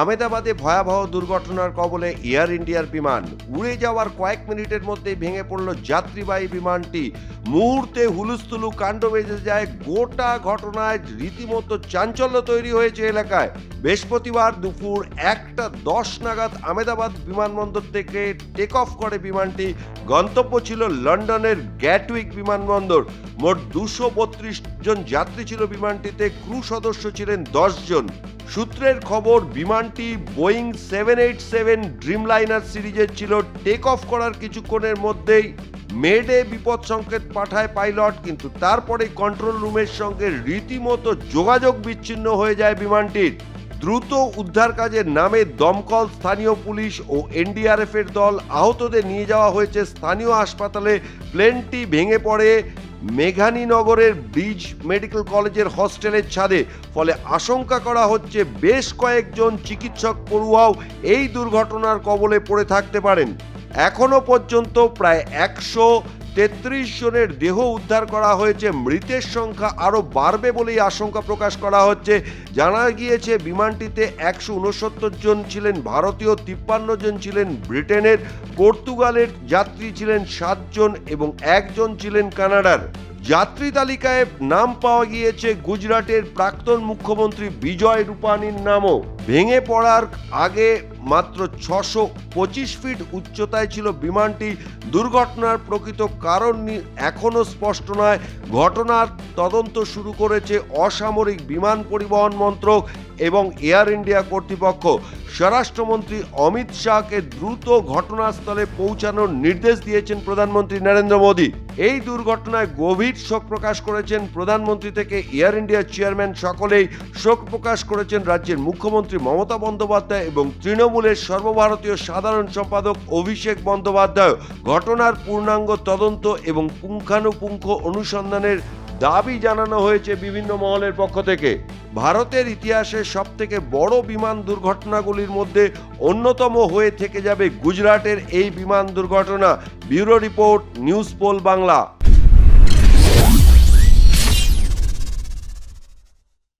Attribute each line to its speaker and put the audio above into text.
Speaker 1: আমেদাবাদে ভয়াবহ দুর্ঘটনার কবলে এয়ার ইন্ডিয়ার বিমান উড়ে যাওয়ার কয়েক মিনিটের মধ্যেই ভেঙে পড়ল যাত্রীবাহী বিমানটি। মুহূর্তে হুলুস্থুলু কাণ্ড বেজে যায়। গোটা ঘটনায় রীতিমতো চাঞ্চল্য তৈরি হয়েছে এলাকায়। বৃহস্পতিবার দুপুর একটা দশ নাগাদ আমেদাবাদ বিমানবন্দর থেকে টেক অফ করে বিমানটি। গন্তব্য ছিল লন্ডনের গ্যাটউইক বিমানবন্দর। মোট দুশো জন যাত্রী ছিল বিমানটিতে। ক্রু সদস্য ছিলেন দশ জন। সূত্রের খবর, বিমানটি Boeing seven eight seven Dreamliner সিরিজের ছিল। টেক অফ করার কিছুক্ষণের মধ্যেই মেডে বিপদ সংকেত পাঠায় পাইলট, কিন্তু তারপরে কন্ট্রোল রুমের সঙ্গে রীতিমতো যোগাযোগ বিচ্ছিন্ন হয়ে যায় বিমানটির। দ্রুত উদ্ধার কাজের নামে দমকল, স্থানীয় পুলিশ ও এনডিআরএফ এর দল আহতদের নিয়ে যাওয়া হয়েছে। স্থানীয় হাসপাতালে প্লেনটি ভেঙে পড়ে। মেঘানীনগরের ব্রিজ মেডিকেল কলেজের হস্টেলের ছাদে, ফলে আশঙ্কা করা হচ্ছে বেশ কয়েকজন চিকিৎসক পড়ুয়াও এই দুর্ঘটনার কবলে পড়ে থাকতে পারেন। এখনও পর্যন্ত প্রায় একশো তেত্রিশ জনের দেহ উদ্ধার করা হয়েছে, মৃতের সংখ্যা আরও বাড়বে বলেই আশঙ্কা প্রকাশ করা হচ্ছে। জানা গিয়েছে, বিমানটিতে একশো উনসত্তর জন ছিলেন, ভারতীয় তিপ্পান্ন জন ছিলেন, ব্রিটেনের পর্তুগালের যাত্রী ছিলেন সাতজন এবং একজন ছিলেন কানাডার। যাত্রী তালিকায় নাম পাওয়া গিয়েছে গুজরাটের প্রাক্তন মুখ্যমন্ত্রী বিজয় রূপানীর নামও। ভেঙে পড়ার আগে মাত্র ছশো পঁচিশ ফিট উচ্চতায় ছিল বিমানটি। দুর্ঘটনার প্রকৃত কারণ এখনও স্পষ্ট নয়। ঘটনার তদন্ত শুরু করেছে অসামরিক বিমান পরিবহন মন্ত্রক এবং এয়ার ইন্ডিয়া কর্তৃপক্ষ, স্বরাষ্ট্রমন্ত্রী অমিত শাহকে দ্রুত ঘটনাস্থলে পৌঁছানোর নির্দেশ দিয়েছেন প্রধানমন্ত্রী নরেন্দ্র মোদী। এই দুর্ঘটনায় গভীর শোক প্রকাশ করেছেন প্রধানমন্ত্রী থেকে এয়ার ইন্ডিয়ার চেয়ারম্যান সকলেই শোক প্রকাশ করেছেন রাজ্যের মুখ্যমন্ত্রী মমতা বন্দ্যোপাধ্যায় এবং তৃণমূলের সর্বভারতীয় সাধারণ সম্পাদক অভিষেক বন্দ্যোপাধ্যায় ঘটনার পূর্ণাঙ্গ তদন্ত এবং পুঙ্খানুপুঙ্খ অনুসন্ধানের দাবি জানানো হয়েছে বিভিন্ন মহলের পক্ষ থেকে। ভারতের ইতিহাসে সবথেকে বড় বিমান দুর্ঘটনাগুলির মধ্যে অন্যতম হয়ে থেকে যাবে গুজরাটের এই বিমান দুর্ঘটনা, bureau report, news pole Bangla.